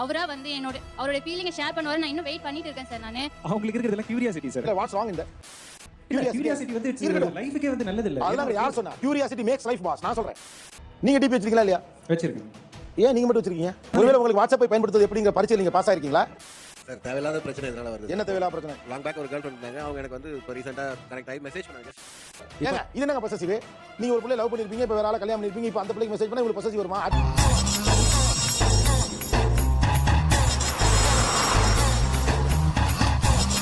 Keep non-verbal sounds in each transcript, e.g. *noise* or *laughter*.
அவரா வந்து என்னோட அவரோட ஃபீலிங்கை ஷேர் பண்ணுவாரு. நான் இன்னும் வெயிட் பண்ணிட்டு இருக்கேன் சார் நானு. அவங்களுக்கு இருக்கிறதுல கியூரியாசிட்டி சார். இல்ல வாட்ஸ் ராங் இந்த கியூரியாசிட்டி வந்து இருக்கட்டும். லைஃபுக்கே வந்து நல்லது இல்ல. அதெல்லாம் யார் சொன்னா கியூரியாசிட்டி மேக்ஸ் லைஃப் பாஸ் நான் சொல்றேன். நீங்க டிபி வச்சிருக்கீங்களா இல்லையா? வச்சிருக்கேன். ஏன் நீங்க மட்டும் வச்சிருக்கீங்க? ஒருவேளை உங்களுக்கு வாட்ஸ்அப்பை பயன்படுத்துறது எப்படிங்கிற பரிச்சையில் நீங்க பாஸ் ஆயிருக்கீங்களா? சார் தேவையில்லாத பிரச்சனை இதனால வருது. என்ன தேவையில்லா பிரச்சனை? லாங் பேக் ஒரு கேர்ள் ஃப்ரெண்ட் இருந்தாங்க. அவங்க எனக்கு வந்து இப்போ ரீசெண்டாக கனெக்ட் ஆகி மெசேஜ் பண்ணாங்க. ஏங்க இது என்னங்க பொசசிவ் நீங்க ஒரு பிள்ளை லவ் பண்ணிருப்பீங்க இப்ப வேற ஆளை கல்யாணம் பண்ணிருப்பீங்க இப்ப அந்த பிள்ளைக்கு மெசேஜ் பண்ணா உங்களுக்கு பொசசிவ் வருமா?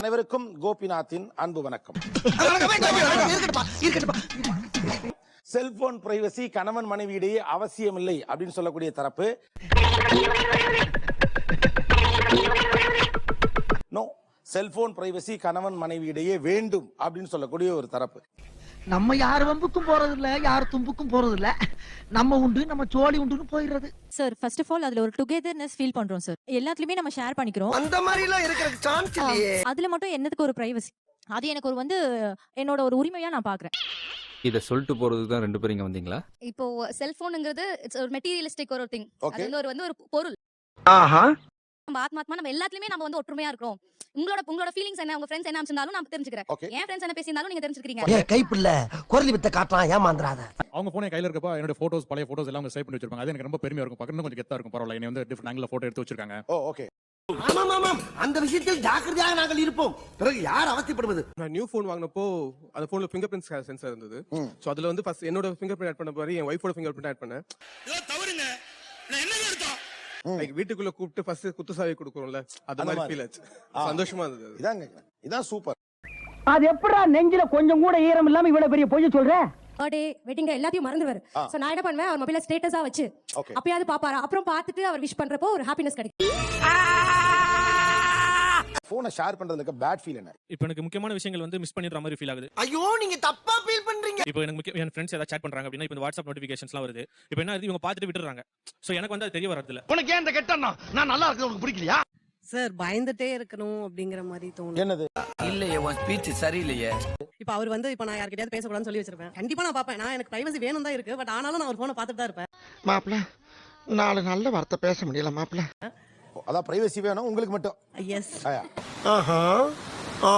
அனைவருக்கும் கோபிநாத்தின் அன்பு வணக்கம். செல்போன் பிரைவசி கணவன் மனைவியிடையே அவசியமில்லை அப்படின்னு சொல்லக்கூடிய தரப்பு. நோ செல்போன் பிரைவசி கணவன் மனைவியிடையே வேண்டும் அப்படின்னு சொல்லக்கூடிய ஒரு தரப்பு. நம்ம யார் வம்புக்கும் போறது இல்ல யார் தும்புக்கும் போறது இல்ல நம்ம உண்டு நம்ம சோழி உண்டுன்னு போயிடுறது. சார் ஃபர்ஸ்ட் ஆஃப் ஆல் அதுல ஒரு டுகெதர்னஸ் ஃபீல் பண்றோம் சார் எல்லாத்துலயுமே நம்ம ஷேர் பண்ணிக்கிறோம். அந்த மாதிரி எல்லாம் இருக்கிறதுக்கு சான்ஸ் இல்லையே. அதுல மட்டும் என்னதுக்கு ஒரு பிரைவசி அது எனக்கு ஒரு வந்து என்னோட ஒரு உரிமையா நான் பாக்குறேன். இதை சொல்லிட்டு போறதுக்கு தான் ரெண்டு பேரும் இங்க வந்தீங்களா? இப்போ செல்போனுங்கிறது இட்ஸ் ஒரு மெட்டீரியலிஸ்டிக் ஒரு திங். அது வந்து ஒரு வந்து ஒரு பொருள். ஆஹா. நம்ம ஆத்மாத்மா நம்ம எல்லாத்துலயுமே நம்ம வந்து ஒற்றுமையா இருக்கிறோம். உங்களோட உங்களோட ஃபீலிங்ஸ் என்ன? உங்க ஃப்ரெண்ட்ஸ் என்ன அமைச்சிருந்தாலும் நான் தெரிஞ்சுக்கிறேன். என் ஃப்ரெண்ட்ஸ் என்ன பேசியிருந்தாலும் நீங்க தெரிஞ்சுக்கிறீங்க. ஏ கைப்புள்ள குரலி வித்த காட்டுறான் ஏமாந்துறாத. அவங்க போனே கையில இருக்கப்ப என்னோட போட்டோஸ் பழைய போட்டோஸ் எல்லாம் அவங்க சேவ் பண்ணி வச்சிருப்பாங்க. அது எனக்கு ரொம்ப பெருமையா இருக்கும். பக்கத்துல கொஞ்சம் கெத்தா இருக்கும். பரவாயில்ல என்னை வந்து டிஃபரெண்ட் ஆங்கிள் போட்டோ எடுத்து வச்சிருக்காங்க. ஓ ஓகே ஆமாம் ஆமாம் அந்த விஷயத்தில் ஜாக்கிரதையாக நாங்கள் இருப்போம். பிறகு யார் அவசியப்படுவது நான் நியூ ஃபோன் வாங்கினப்போ அந்த ஃபோன்ல ஃபிங்கர் பிரிண்ட் சென்சர் இருந்தது. ஸோ அதுல வந்து ஃபர்ஸ்ட் என்னோட ஃபிங்கர் பிரிண்ட் ஆட் பண்ண மாதிரி என் ஒய்ஃபோட ஃபிங்கர் பிரிண்ட் ஆட் பண்ணேன். லைக் வீட்டுக்குள்ள கூப்பிட்டு ஃபர்ஸ்ட் குத்து சாவி கொடுக்குறோம்ல அது அந்த மாதிரி. ஃபீல் ஆச்சு. சந்தோஷமா இருந்தது. இதாங்க இதான் சூப்பர் அது எப்படா நெஞ்சில கொஞ்சம் கூட ஈரம் இல்லாம இவ்வளவு பெரிய பொய்ய சொல்ற? பர்த்டே வெட்டிங் எல்லாத்தையும் மறந்துடுவாரு ஆ. சோ நான் என்ன பண்ணுவேன்? அவர் மொபைல ஸ்டேட்டஸா வச்சு அப்பயாவது பாப்பாரா? அப்புறம் பார்த்துட்டு அவர் விஷ் பண்றப்போ ஒரு ஹாப்பினஸ் கிடைக்கும். போனை ஷேர் பண்றதுல இருக்க பேட் ஃபீல் என்ன? இப்போ எனக்கு முக்கியமான விஷயங்கள் வந்து மிஸ் பண்ணிடுற மாதிரி ஃபீல் ஆகுது. ஐயோ நீங்க தப்பா ஃபீல் பண்றீங்க. இப்போ எனக்கு முக்கிய என் ஃப்ரெண்ட்ஸ் ஏதாவது சேட் பண்றாங்க அப்படின்னா இப்போ இந்த வாட்ஸ்அப் நோட்டிஃபிகேஷன்ஸ்லாம் வருது. இப்போ என்ன இவங்க பார்த்துட்டு விட்டுறாங்க ஸோ எனக்கு வந்து அது தெரிய வரது இல்ல உனக்கு ஏன் இந்த கெட்டண்ணா நான் நல்லா இருக்கிறது உனக்கு பிடிக்கலையா? சார் பயந்துட்டே இருக்கணும் அப்படிங்கிற மாதிரி தோணும் என்னது? இல்லையே உன் ஸ்பீச் சரியில்லையே. இப்போ அவர் வந்து இப்போ நான் யார்கிட்டயாவது பேசக்கூடாதுன்னு சொல்லி வச்சிருப்பேன். கண்டிப்பா நான் பாப்பேன் நான் எனக்கு பிரைவசி வேணும் தான் இருக்கு பட் ஆனாலும் நான் ஒரு போனை பார்த்துட்டு தான் இருப்பேன். மாப்பிள நாலு நல்ல வார்த்தை பேச முடியல மாப்பிள அதான் பிரைவசி வேணும் உங்களுக்கு மட்டும். எஸ் ஆயா. ஆஹா. ஆ.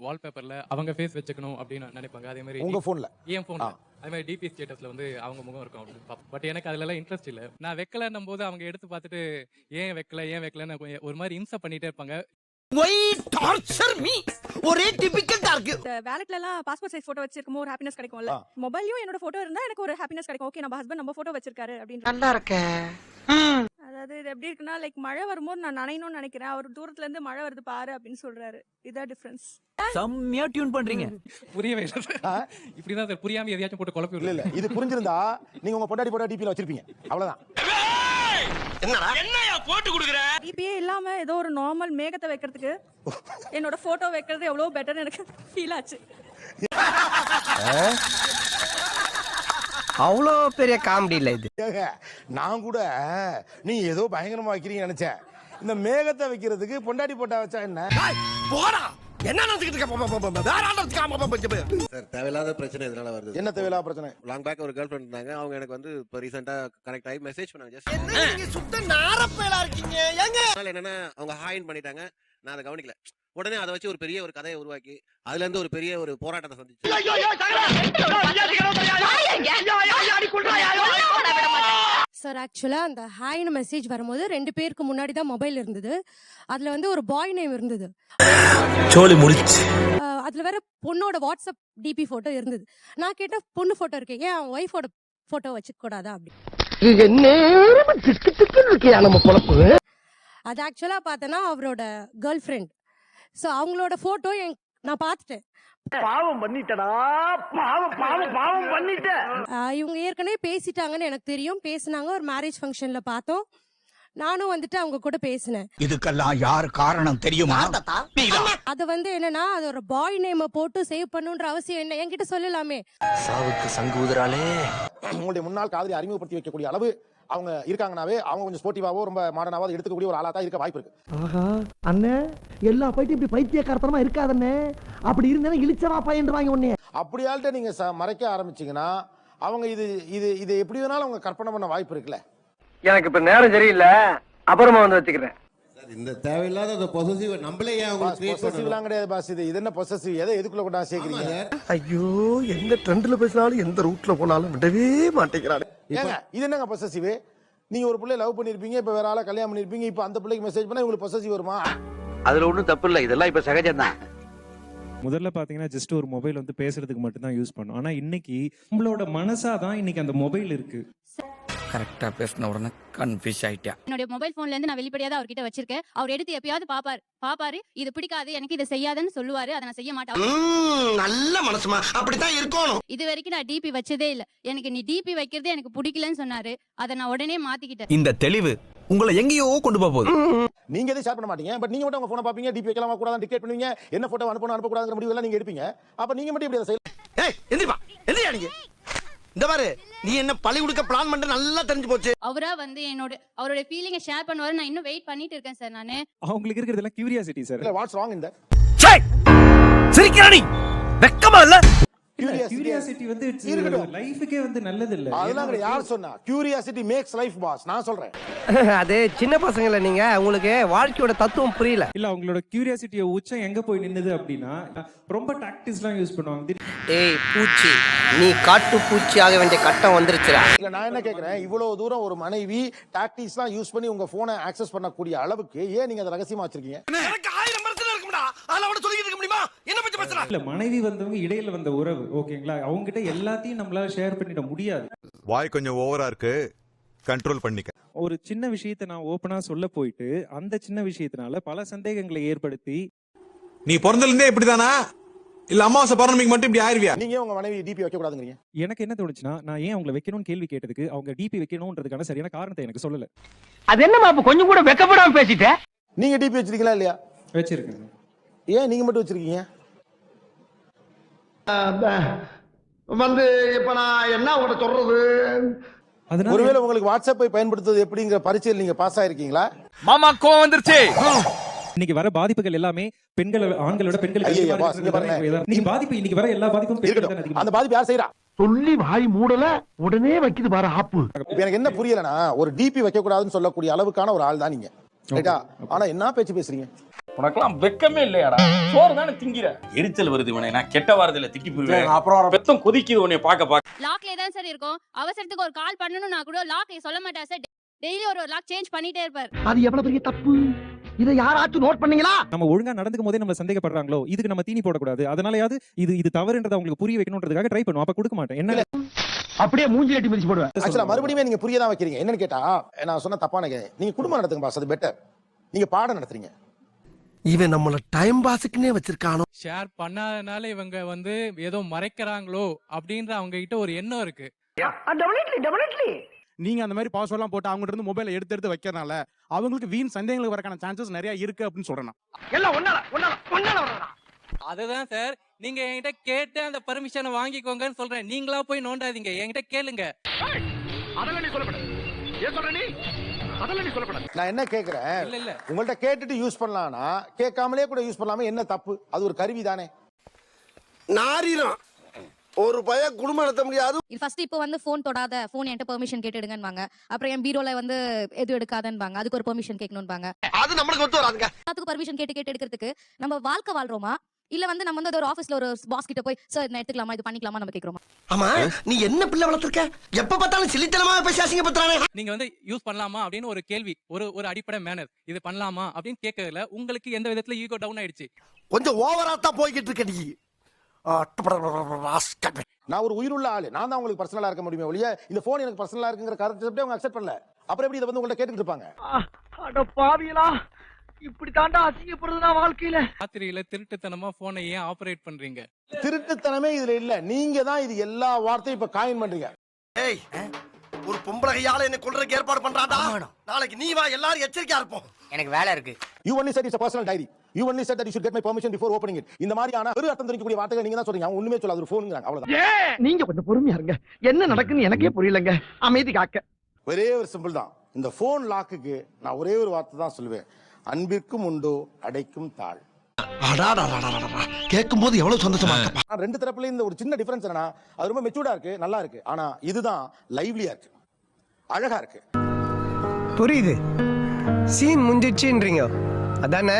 வால்பேப்பர்ல அவங்க ஃபேஸ் வச்சுக்கணும் அப்படின்னு நினைப்பாங்க. அதே மாதிரி உங்க போன்ல என் ஃபோன் ஆ. அதே மாதிரி டிபி ஸ்டேட்டஸ்ல வந்து அவங்க முகம் இருக்கும் அப்படின்னு பட் எனக்கு அதுல எல்லாம் இன்ட்ரெஸ்ட் இல்ல. நான் வைக்கலன்னும் போது அவங்க எடுத்து பார்த்துட்டு ஏன் வைக்கல ஏன் வைக்கலன்னு ஒரு மாதிரி இன்சப் பண்ணிட்டே இருப்பாங்க. ஒய் டார்ச்சர் மீ ஒரே டிபிக்கல் டார்க் வேலட்ல எல்லாம் பாஸ்போர்ட் சைஸ் போட்டோ வச்சிருக்கும் ஒரு ஹாப்பினஸ் கிடைக்கும்ல. ஆ. மொபைலையும் என்னோட போட்டோ இருந்தா எனக்கு ஒரு ஹாப்பினஸ் கிடைக்கும். ஓகே நம்ம ஹஸ்பண்ட் நம்ம போட்டோ வச்சிருக்காரு அப்படின்னு நல்லா இருக்க. அதாவது இது எப்படி இருக்குன்னா லைக் மழை வரும்போது நான் நனையணும்னு நினைக்கிறேன். அவர் தூரத்துல இருந்து மழை வருது பாரு அப்படின்னு சொல்றாரு. இதான் டிஃபரன்ஸ் செம்மையா டியூன் பண்றீங்க. புரியவே இல்லை? இப்படிதான் சார் புரியாம எதையாச்சும் போட்டு குழப்பி இல்ல இல்ல. இது புரிஞ்சிருந்தா நீங்க உங்க பொண்டாடி போட்டா டிபில வச்சிருப்பீங்க. அவ்வளவுதான். டிபியே இல்லாம ஏதோ ஒரு நார்மல் மேகத்தை வைக்கிறதுக்கு என்னோட போட்டோ வைக்கிறது எவ்வளவு பெட்டர்னு எனக்கு ஃபீல் ஆச்சு. அவ்வளோ பெரிய காமெடி இல்ல இது. நான் கூட நீ ஏதோ பயங்கரமா வைக்கிறீங்க நினைச்சேன். இந்த மேகத்தை வைக்கிறதுக்கு பொண்டாடி போட்டா வச்சா என்ன? போடா! என்ன தேவையில்லாத பிரச்சனை இதனால வருது. என்ன தேவையில்லா பிரச்சனை? லாங் பேக் ஒரு கேர்ள் இருந்தாங்க. அவங்க எனக்கு வந்து இப்போ கனெக்ட் ஆகி மெசேஜ் பண்ணாங்க. ஜஸ்ட் என்ன நீங்க சுத்த நாரப்பேலா இருக்கீங்க? என்னன்னா அவங்க ஹாயின் பண்ணிட்டாங்க. நான் அதை கவனிக்கல. உடனே அதை வச்சு ஒரு பெரிய ஒரு கதையை உருவாக்கி அதுல இருந்து ஒரு பெரிய ஒரு போராட்டத்தை சந்திச்சு சார் ஆக்சுவலா அந்த ஹாய்னு மெசேஜ் வரும்போது ரெண்டு பேருக்கு முன்னாடி தான் மொபைல் இருந்தது அதுல வந்து ஒரு பாய் நேம் இருந்தது சோலி முடிச்சு அதுல வேற பொண்ணோட வாட்ஸ்அப் டிபி போட்டோ இருந்தது நான் கேட்டேன் பொண்ணு போட்டோ இருக்கு ஏன் அவன் ஒய்ஃபோட போட்டோ வச்சுக்க கூடாதா அப்படி என்ன திக்கு திக்கு இருக்கியா நம்ம பொழப்பு அது ஆக்சுவலா பார்த்தேன்னா அவரோட கேர்ள் ஃப்ரெண்ட் ஸோ அவங்களோட போட்டோ என் நான் பார்த்துட்டேன். பாவம் பண்ணிட்டடா. பாவம் பாவம் பாவம் பண்ணிட்ட அஹ் இவங்க ஏற்கனவே பேசிட்டாங்கன்னு எனக்கு தெரியும். பேசினாங்க. ஒரு மேரேஜ் ஃபங்க்ஷன்ல பார்த்தோம். நானும் வந்துட்டு அவங்க கூட பேசினேன். இதுக்கெல்லாம் யார் காரணம் தெரியுமா? அது வந்து என்னன்னா அது ஒரு பாய் நேமை போட்டு சேவ் பண்ணுன்ற அவசியம் என்ன என்கிட்ட சொல்லலாமே. சாவுக்கு சங்கு ஊதுறாளே. உங்களுடைய முன்னாள் காதலி அறிமுகப்படுத்தி வைக்கக்கூடிய அளவு அவங்க இருக்காங்கனாவே அவங்க கொஞ்சம் ஸ்போர்ட்டிவாவோ ரொம்ப மாடர்னாவோ அதை எடுத்துக்கக்கூடிய ஒரு ஆளா தான் இருக்க வாய்ப்பு இருக்கு. ஆஹா அண்ணே எல்லா பைட்டும் இப்படி பைத்தியக்காரத்தனமா இருக்காதண்ணே. அப்படி இருந்தேன்னா இழிச்சவா பையன் வாங்கி உடனே அப்படியால்ட்ட நீங்க ச- மறைக்க ஆரம்பிச்சீங்கன்னா அவங்க இது இது இது எப்படி வேணாலும் அவங்க கற்பனை பண்ண வாய்ப்பு இருக்குல்ல. எனக்கு இப்ப நேரம் சரியில்லை. அப்புறமா வந்து வச்சுக்கிறேன். இந்த தேவையில்லாத அந்த பொசசிவ் நம்மளே ஏன் பொசசிவ்லாம் கிடையாது பாஸ் இது இது என்ன பொசசிவ் எதை எதுக்குள்ள கொண்டா சேர்க்கிறீங்க? ஐயோ எந்த ட்ரெண்ட்ல பேசினாலும் எந்த ரூட்ல போனாலும் விடவே மாட்டேங்கிறாரு. ஏங்க இது என்னங்க பொசசிவ் நீங்க ஒரு பிள்ளை லவ் பண்ணிருப்பீங்க இப்ப வேற ஆளை கல்யாணம் பண்ணிருப்பீங்க இப்ப அந்த பிள்ளைக்கு மெசேஜ் பண்ணா உங்களுக்கு பொசசிவ் வருமா? அதுல ஒண்ணும் தப்பு இல்ல. இதெல்லாம் இப்ப சகஜம் தான் முதல்ல பாத்தீங்கன்னா ஜஸ்ட் ஒரு மொபைல் வந்து பேசுறதுக்கு மட்டும் தான் யூஸ் பண்ணும். ஆனா இன்னைக்கு நம்மளோட மனசாதான் இன்னைக்கு அந்த மொபைல் இருக்கு. கரெக்டா பேசின உடனே கன்ஃபியூஸ் ஆயிட்டா. என்னுடைய மொபைல் போன்ல இருந்து நான் வெளிப்படையா தான் அவர்கிட்ட வச்சிருக்கேன். அவர் எடுத்து எப்பயாவது பாப்பாரு. பாப்பாரு இது பிடிக்காது எனக்கு இதை செய்யாதுன்னு சொல்லுவாரு. அதை நான் செய்ய மாட்டேன். நல்ல மனசுமா. அப்படித்தான் இருக்கணும். இது வரைக்கும் நான் டிபி வச்சதே இல்ல. எனக்கு நீ டிபி வைக்கிறதே எனக்கு பிடிக்கலன்னு சொன்னாரு. அதை நான் உடனே மாத்திக்கிட்டேன். இந்த தெளிவு உங்களை எங்கேயோ கொண்டு போக போகுது. நீங்க எதையும் ஷேர் பண்ண மாட்டீங்க. பட் நீங்க மட்டும் உங்க போனை பாப்பீங்க டிபி வைக்கலாமா கூடாது டிக்கெட் பண்ணுவீங்க. என்ன போட்டோ அனுப்பணும் அனுப்பக்கூடாதுங்கிற முடிவு எல்லாம் நீங்க எடுப்பீங்க. அப்ப நீங்க மட்டும் இப்படி செய்யலாம். ஏய் எந்திரிப்பா. எந்திரியா நீங்க? இந்த பாரு நீ என்ன பழி கொடுக்க பிளான் பண்ற நல்லா தெரிஞ்சு போச்சு. அவரா வந்து என்னோட அவரோட ஃபீலிங்கை ஷேர் பண்ணுவாரு. நான் இன்னும் வெயிட் பண்ணிட்டு இருக்கேன் சார் நானு. அவங்களுக்கு இருக்கிறதெல்லாம் கியூரியாசிட்டி சார் இல்ல வாட்ஸ் ராங் இந்த? சிரிக்கிறானி வெக்கமா இல்ல? கியூரியாசிட்டி வந்து இருக்கட்டும். லைஃபுக்கே வந்து நல்லது இல்ல அதெல்லாம் கிடையாது. யார் சொன்னா? கியூரியாசிட்டி மேக்ஸ் லைஃப் பாஸ் நான் சொல்றேன். *laughs* அது சின்ன பசங்கள நீங்க உங்களுக்கு வாழ்க்கையோட தத்துவம் புரியல. இல்ல அவங்களோட கியூரியாசிட்டிய உச்சம் எங்க போய் நின்னுது அப்படின்னா ரொம்ப டாக்டிஸ்லாம் யூஸ் பண்ணுவாங்க. திடீர் ஏய் பூச்சி நீ காட்டு பூச்சி ஆக வேண்டிய கட்டம் வந்துருச்சுடா. இல்ல நான் என்ன கேக்குறேன்? இவ்வளவு தூரம் ஒரு மனைவி டாக்டிக்ஸ்லாம் யூஸ் பண்ணி உங்க போனை ஆக்சஸ் பண்ணக்கூடிய அளவுக்கு ஏன் நீங்க அதை ரகசியமா வச்சிருக்கீங்க? எனக்கு ஆயிரம் இருக்கும்டா. அதெல்லாம் சொல்லிட்டு இருக்க முடியுமா? என்ன இல்ல மனைவி வந்தவங்க இடையில வந்த உறவு ஓகேங்களா? அவங்க கிட்ட எல்லாத்தையும் நம்மளால ஷேர் பண்ணிட முடியாது. வாய் கொஞ்சம் ஓவரா இருக்கு. கண்ட்ரோல் பண்ணிக்க. ஒரு சின்ன விஷயத்தை நான் ஓப்பனா சொல்ல போயிட்டு அந்த சின்ன விஷயத்தினால பல சந்தேகங்களை ஏற்படுத்தி நீ பிறந்தல இருந்தே இப்படிதானா? இல்ல அமாவாசை பௌர்ணமிக்கு மட்டும் இப்படி ஆயிருவியா? நீங்க உங்க மனைவி டிபி வைக்க கூடாதுங்கிறீங்க? எனக்கு என்ன தோணுச்சுன்னா நான் ஏன் அவங்களை வைக்கணும்னு கேள்வி கேட்டதுக்கு அவங்க டிபி வைக்கணும்ன்றதுக்கான சரியான காரணத்தை எனக்கு சொல்லல. அது என்னமா அப்ப கொஞ்சம் கூட வெக்கப்படாம பேசிட்ட? நீங்க டிபி வச்சிருக்கீங்களா இல்லையா? வச்சிருக்கேன். ஏன் நீங்க மட்டும் வச்சிருக்கீங்க? வந்து இப்ப நான் என்ன உங்கள்ட்ட சொல்றது? அதனால ஒருவேளை உங்களுக்கு வாட்ஸ்அப்பை பயன்படுத்துவது எப்படிங்கிற பரீட்சையில் நீங்க பாஸ் ஆயிருக்கீங்களா? மாமா கோவம் வந்துருச்சு. இன்னைக்கு வர பாதிப்புகள் எல்லாமே பெண்கள் ஆண்களோட. இருக்கிறது இன்னைக்கு பாதிப்பு இன்னைக்கு வர எல்லா பாதிப்பும் பெண்கள் அந்த பாதிப்பு யார் செய்யறா சொல்லி வாய் மூடல உடனே வைக்குது பாரு ஆப்பு. எனக்கு என்ன புரியலனா ஒரு டிபி வைக்க கூடாதுன்னு சொல்லக்கூடிய அளவுக்கான ஒரு ஆள் தான் நீங்க ரைட்டா ஆனா என்ன பேச்சு பேசுறீங்க? உனக்கெல்லாம் வெக்கமே இல்லையாடா? சோறு தானே திங்கிற? எரிச்சல் வருது இவனை. நான் கெட்ட வாரத்துல திட்டி போயிருவேன் அப்புறம் பெத்தம் கொதிக்குது உன்னை பாக்க பாக்க லாக்ல தான் சார் இருக்கும்? அவசரத்துக்கு ஒரு கால் பண்ணணும்னா கூட லாக் சொல்ல மாட்டா சார் டெய்லி ஒரு லாக் சேஞ்ச் பண்ணிட்டே இருப்பார். அது எவ்வளவு பெரிய தப்பு? இதை யாராச்சும் நோட் பண்ணீங்களா? நம்ம ஒழுங்கா நடந்துக்கும் போதே நம்ம சந்தேகப்படுறாங்களோ? இதுக்கு நம்ம தீனி போடக்கூடாது. அதனாலயாவது இது இது தவறுன்றதை அவங்களுக்கு புரிய வைக்கணுன்றதுக்காக ட்ரை பண்ணுவோம். அப்ப கொடுக்க மாட்டேன். என்ன? அப்படியே மூஞ்சி கட்டி மிதிச்சு போடுவேன். ஆக்சுவலா மறுபடியும் நீங்க புரிய தான் வைக்கிறீங்க. என்னன்னு கேட்டா நான் சொன்ன தப்பான. நீங்க குடும்பம் நடத்துங்க பாஸ் அது பெட்டர் நீங்க பாடம் நடத்துறீங்க. இவன் நம்மள டைம் பாஸுக்குன்னே வச்சிருக்கானோ? ஷேர் பண்ணாதனால இவங்க வந்து ஏதோ மறைக்கிறாங்களோ அப்படின்ற அவங்க கிட்ட ஒரு எண்ணம் இருக்கு. நீங்க அந்த மாதிரி பாஸ்வேர்ட்லாம் போட்டு அவங்க இருந்து மொபைலை எடுத்து எடுத்து வைக்கிறனால அவங்களுக்கு வீண் சந்தேகங்களுக்கு வரக்கான சான்சஸ் நிறைய இருக்கு அப்படின்னு சொல்றேன் நான். எல்லாம் ஒன்னால ஒன்னால ஒன்னால வர்றதா அதுதான் சார் நீங்க என்கிட்ட கேட்டு அந்த பர்மிஷனை வாங்கிக்கோங்கன்னு சொல்றேன். நீங்களா போய் நோண்டாதீங்க. என்கிட்ட கேளுங்க. அதெல்லாம் நீ சொல்லப்படாது ஏன் சொல்ற நீ? அதெல்லாம் நீ சொல்லப்படாது நான் என்ன கேக்குறேன்? இல்ல இல்ல. உங்கள்ட்ட கேட்டுட்டு யூஸ் பண்ணலாம்னா கேட்காமலே கூட யூஸ் பண்ணலாமா? என்ன தப்பு? அது ஒரு கருவி தானே. நாரிரம் ஒரு பய குடும்பம் நடத்த முடியாது. ஃபர்ஸ்ட் இப்போ வந்து ஃபோன் தொடாத ஃபோன் என்கிட்ட பெர்மிஷன் கேட்டுடுங்கன்பாங்க அப்புறம் என் பீரோல வந்து எது எடுக்காதன்பாங்க அதுக்கு ஒரு பெர்மிஷன் கேட்கணும்பாங்க அது நம்மளுக்கு ஒத்து வராதுங்க. எல்லாத்துக்கும் பர்மிஷன் கேட்டு கேட்டு எடுக்கிறதுக்கு நம்ம வாழ்க்கை வாழ்றோமா? இல்ல வந்து நம்ம வந்து ஒரு ஆபீஸ்ல ஒரு பாஸ் கிட்ட போய் சார் நான் எடுத்துக்கலாமா? இது பண்ணிக்கலாமா? நம்ம கேக்குறோமா? ஆமா நீ என்ன பிள்ளை வளர்த்திருக்க? எப்ப பார்த்தாலும் சிலித்தனமா பேசி அசிங்கப்படுத்துறானே நீங்க வந்து யூஸ் பண்ணலாமா அப்படின்னு ஒரு கேள்வி ஒரு ஒரு அடிப்படை மேனர் இது பண்ணலாமா அப்படின்னு கேட்கறதுல உங்களுக்கு எந்த விதத்துல ஈகோ டவுன் ஆயிடுச்சு? கொஞ்சம் ஓவரா தான் போய்கிட்டு இருக்க நீ. நான் ஒரு உயிருள்ள ஆளு நான் தான் உங்களுக்கு பர்சனலா இருக்க முடியுமே ஒழிய இந்த போன் எனக்கு பர்சனலா இருக்குங்கிற கருத்து அவங்க அக்செப்ட் பண்ணல அப்புறம் எப்படி இதை வந்து உங்கள்ட்ட கேட்டுட்டு இருப்பாங்க அட பாவியலா இப்படி தாண்டா அசிங்கப்படுறதுனா வாழ்க்கையில. ராத்திரியில திருட்டுத்தனமா போனை ஏன் ஆபரேட் பண்றீங்க? திருட்டுத்தனமே இதுல இல்ல. நீங்க தான் இது எல்லா வார்த்தையும் இப்ப காயின் பண்றீங்க. ஏய் ஒரு பொம்பளை கையால என்ன கொல்றதுக்கு ஏற்பாடு பண்றான்டா. நாளைக்கு நீ வா எல்லாரும் எச்சரிக்கையா இருப்போம். எனக்கு வேலை இருக்கு. You only said is personal diary you only said that you should get my permission before opening it இந்த மாதிரியான ஒரு அர்த்தம் தெரிவிக்கக்கூடிய வார்த்தைகள் நீங்க தான் சொல்றீங்க. அவங்க ஒண்ணுமே சொல்லாது ஒரு ஃபோனுங்கிறாங்க அவ்வளவுதான். நீங்க கொஞ்சம் பொறுமையா இருங்க. என்ன நடக்குன்னு எனக்கே புரியலங்க. அமைதி காக்க. ஒரே ஒரு சிம்பிள் தான். இந்த ஃபோன் லாக்குக்கு நான் ஒரே ஒரு வார்த்தை தான் சொல்லுவேன். அன்பிற்கும் உண்டோ அடைக்கும் தாள் கேட்கும் போது எவ்வளவு சந்தோஷமா இருக்கப்பா ஆனா ரெண்டு தரப்புல இந்த ஒரு சின்ன டிஃபரன்ஸ் என்னன்னா அது ரொம்ப மெச்சூர்டா இருக்கு நல்லா இருக்கு. ஆனா இதுதான் லைவ்லியா இருக்கு. அழகா இருக்கு. புரியுது. சீன் முஞ்சிச்சுன்றீங்க அதானே?